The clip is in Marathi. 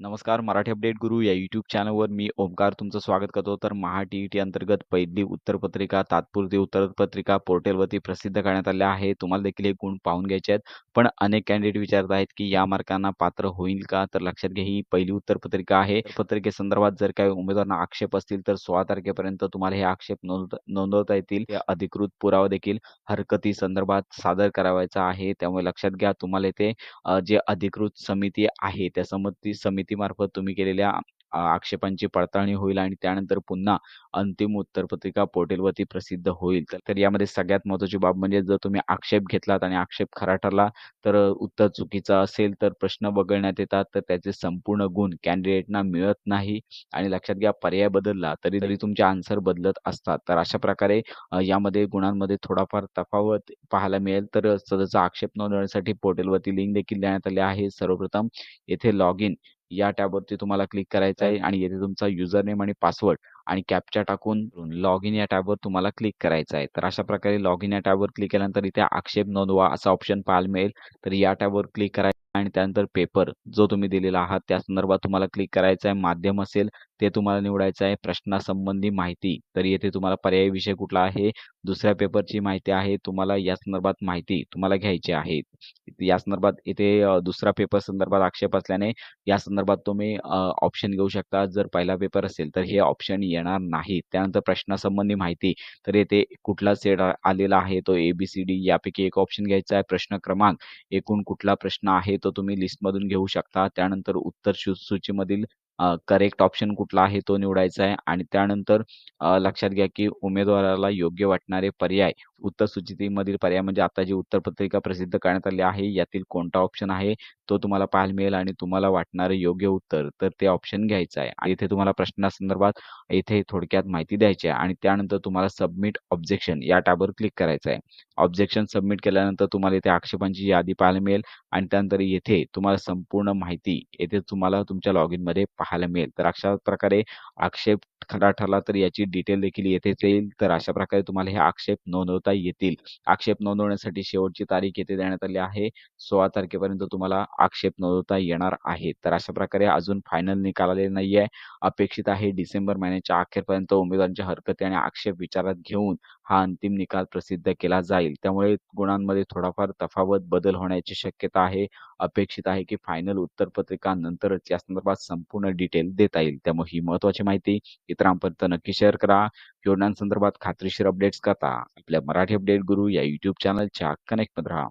नमस्कार मराठी अपडेट गुरु या यूट्यूब चॅनलवर मी ओमकार तुमचं स्वागत करतो. तर महा टी टी अंतर्गत पहिली उत्तरपत्रिका तात्पुरती उत्तरपत्रिका पोर्टलवरती प्रसिद्ध करण्यात आल्या आहे. तुम्हाला देखील हे गुण पाहून घ्यायचे आहेत. पण अनेक कॅन्डिडेट विचारत आहेत की या मार्कांना पात्र होईल का? तर लक्षात घ्या ही पहिली उत्तरपत्रिका आहे. पत्रिकेसंदर्भात जर काही उमेदवारांना आक्षेप असतील तर सोळा तारखेपर्यंत तुम्हाला हे आक्षेप नोंद नोंदवता येतील. अधिकृत पुरावा देखील हरकती संदर्भात सादर करावायचा आहे. त्यामुळे लक्षात घ्या तुम्हाला इथे जे अधिकृत समिती आहे त्या समिती समितीमार्फत तुम्ही केलेल्या आक्षेपांची पडताळणी होईल आणि त्यानंतर पुन्हा अंतिम उत्तरपत्रिका पोर्टलवरती प्रसिद्ध होईल. तर यामध्ये सगळ्यात महत्त्वाची बाब म्हणजे जर तुम्ही आक्षेप घेतलात आणि आक्षेप खरा ठरला तर उत्तर चुकीचं असेल तर प्रश्न वगळण्यात येतात तर त्याचे संपूर्ण गुण कॅन्डिडेटना मिळत नाही आणि लक्षात घ्या पर्याय बदलला तरी तरी तुमचे आन्सर बदलत असतात. तर अशा प्रकारे यामध्ये गुणांमध्ये थोडाफार तफावत पाहायला मिळेल. तर सदरचा आक्षेप नोंदवण्यासाठी पोर्टलवरती लिंक देखील देण्यात आली आहे. सर्वप्रथम येथे लॉग इन या टॅबवरती तुम्हाला क्लिक करायचं आहे आणि येथे तुमचा युजर नेम आणि पासवर्ड आणि कॅप्चा टाकून लॉग इन या टॅबवर तुम्हाला क्लिक करायचं आहे. तर अशा प्रकारे लॉग इन या टॅबवर क्लिक केल्यानंतर इथे आक्षेप नोंदवा असा ऑप्शन पाहायला मिळेल. तर या टॅबवर क्लिक करायचं आणि त्यानंतर पेपर जो तुम्ही दिलेला आहात त्या संदर्भात तुम्हाला क्लिक करायचं आहे माध्यम असेल ते तुम्हाला निवडायचं आहे. प्रश्नासंबंधी माहिती तर येथे तुम्हाला पर्यायी विषय कुठला आहे? दुसऱ्या पेपरची माहिती आहे. तुम्हाला या संदर्भात माहिती तुम्हाला घ्यायची आहे. या संदर्भात इथे दुसरा पेपर संदर्भात आक्षेप असल्याने या संदर्भात तुम्ही ऑप्शन घेऊ शकता. जर पहिला पेपर असेल तर हे ऑप्शन येणार नाही. त्यानंतर प्रश्नासंबंधी माहिती तर येथे कुठला सेट आलेला आहे? तो ए बी सी डी यापैकी एक ऑप्शन घ्यायचा आहे. प्रश्न क्रमांक एकूण कुठला प्रश्न आहे? तो तुम्ही लिस्टमधून घेऊ शकता. त्यानंतर उत्तर सूचीमधील करेक्ट ऑप्शन कुठला आहे तो निवडायचा आहे. आणि त्यानंतर लक्षात घ्या की उमेदवाराला योग्य वाटणारे पर्याय उत्तर सूचीमधील पर्याय म्हणजे आता जी उत्तरपत्रिका प्रसिद्ध करण्यात आली आहे यातील कोणता ऑप्शन आहे? तो तुम्हाला पाहायला मिळेल आणि तुम्हाला वाटणारे योग्य उत्तर. तर ते ऑप्शन घ्यायचं आहे. आणि इथे तुम्हाला प्रश्नासंदर्भात इथे थोडक्यात माहिती द्यायची आहे आणि त्यानंतर तुम्हाला सबमिट ऑब्जेक्शन या टॅबवर क्लिक करायचं आहे. ऑब्जेक्शन सबमिट केल्यानंतर तुम्हाला इथे आक्षेपांची यादी पाहायला मिळेल आणि त्यानंतर येथे तुम्हाला संपूर्ण माहिती येथे तुम्हाला तुमच्या लॉग इनमध्ये पाहायला मिळेल. तर अशा प्रकारे आक्षेप खरा ठरला तर याची डिटेल देखील येथेच येईल. तर अशा प्रकारे तुम्हाला हे आक्षेप नोंदवता येतील. आक्षेप नोंदवण्यासाठी शेवटची तारीख येथे देण्यात आली आहे. सोळा तारखेपर्यंत तुम्हाला आक्षेप नोंदवता येणार आहे तर अशा प्रकारे अजून फायनल निकाल आलेला नाही आहे अपेक्षित आहे डिसेंबर महिन्याच्या अखेरपर्यंत उमेदवारांच्या हरकती आणि आक्षेप विचारात घेऊन हा अंतिम निकाल प्रसिद्ध केला जाईल. त्यामुळे गुणांमध्ये थोडाफार तफावत बदल होण्याची शक्यता आहे. अपेक्षित आहे की फायनल उत्तरपत्रिका नंतरच या संदर्भात संपूर्ण डिटेल देता येईल. त्यामुळे ही महत्वाची माहिती इतरांपर्यंत नक्की शेअर करा. योजनांसंदर्भात खात्रीशीर अपडेट्स करता. आपल्या मराठी अपडेट गुरु या युट्यूब चॅनलच्या कनेक्टमध्ये राहा.